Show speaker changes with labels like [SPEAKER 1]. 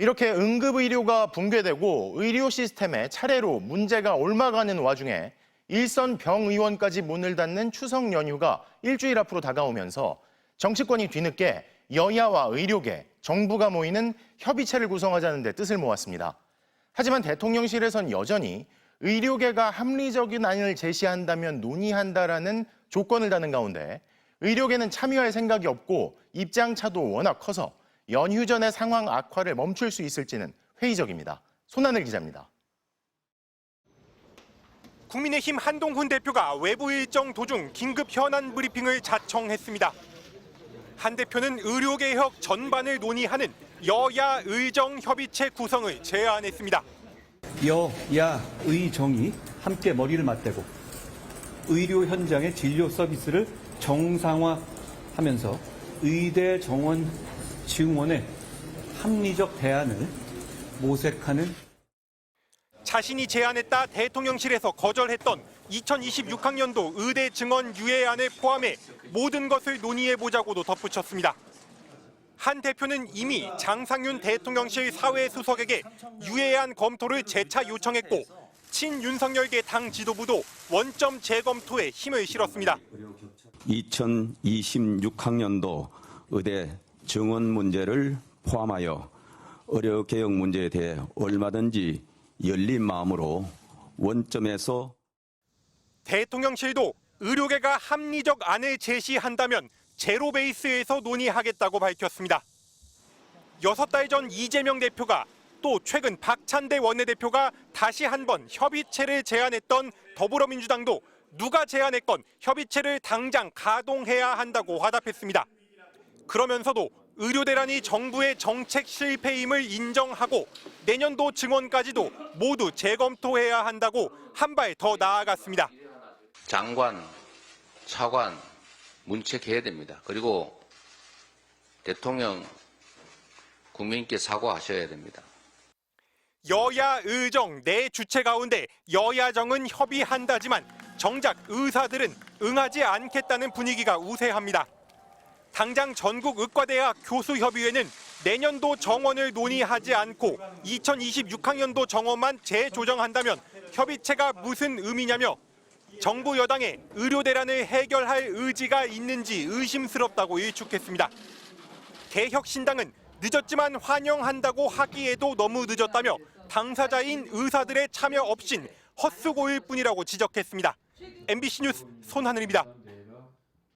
[SPEAKER 1] 이렇게 응급의료가 붕괴되고 의료 시스템에 차례로 문제가 옮아가는 와중에 일선 병의원까지 문을 닫는 추석 연휴가 일주일 앞으로 다가오면서 정치권이 뒤늦게 여야와 의료계, 정부가 모이는 협의체를 구성하자는 데 뜻을 모았습니다. 하지만 대통령실에선 여전히 의료계가 합리적인 안을 제시한다면 논의한다라는 조건을 다는 가운데 의료계는 참여할 생각이 없고 입장 차도 워낙 커서 연휴 전에 상황 악화를 멈출 수 있을지는 회의적입니다. 손하늘 기자입니다.
[SPEAKER 2] 국민의힘 한동훈 대표가 외부 일정 도중 긴급 현안 브리핑을 자청했습니다. 한 대표는 의료개혁 전반을 논의하는 여야 의정 협의체 구성을 제안했습니다.
[SPEAKER 3] 여야 의정이 함께 머리를 맞대고 의료 현장의 진료 서비스를 정상화하면서 의대 정원 증원의 합리적 대안을 모색하는
[SPEAKER 2] 자신이 제안했다 대통령실에서 거절했던 2026학년도 의대 증원 유예안을 포함해 모든 것을 논의해보자고도 덧붙였습니다. 한 대표는 이미 장상윤 대통령실 사회수석에게 유예안 검토를 재차 요청했고 친윤석열계 당 지도부도 원점 재검토에 힘을 실었습니다.
[SPEAKER 4] 2026학년도 의대 정원 문제를 포함하여 의료 개혁 문제에 대해 얼마든지 열린 마음으로 원점에서
[SPEAKER 2] 대통령실도 의료계가 합리적 안을 제시한다면 제로 베이스에서 논의하겠다고 밝혔습니다. 여섯 달 전 이재명 대표가 또 최근 박찬대 원내대표가 다시 한 번 협의체를 제안했던 더불어민주당도 누가 제안했건 협의체를 당장 가동해야 한다고 화답했습니다. 그러면서도 의료 대란이 정부의 정책 실패임을 인정하고 내년도 증원까지도 모두 재검토해야 한다고 한 발 더 나아갔습니다.
[SPEAKER 5] 장관, 차관 문책해야 됩니다. 그리고 대통령 국민께 사과하셔야 됩니다.
[SPEAKER 2] 여야 의정 네 주체 가운데 여야정은 협의한다지만 정작 의사들은 응하지 않겠다는 분위기가 우세합니다. 당장 전국 의과대학 교수협의회는 내년도 정원을 논의하지 않고 2026학년도 정원만 재조정한다면 협의체가 무슨 의미냐며 정부 여당의 의료 대란을 해결할 의지가 있는지 의심스럽다고 일축했습니다. 개혁신당은 늦었지만 환영한다고 하기에도 너무 늦었다며 당사자인 의사들의 참여 없인 헛수고일 뿐이라고 지적했습니다. MBC 뉴스 손하늘입니다.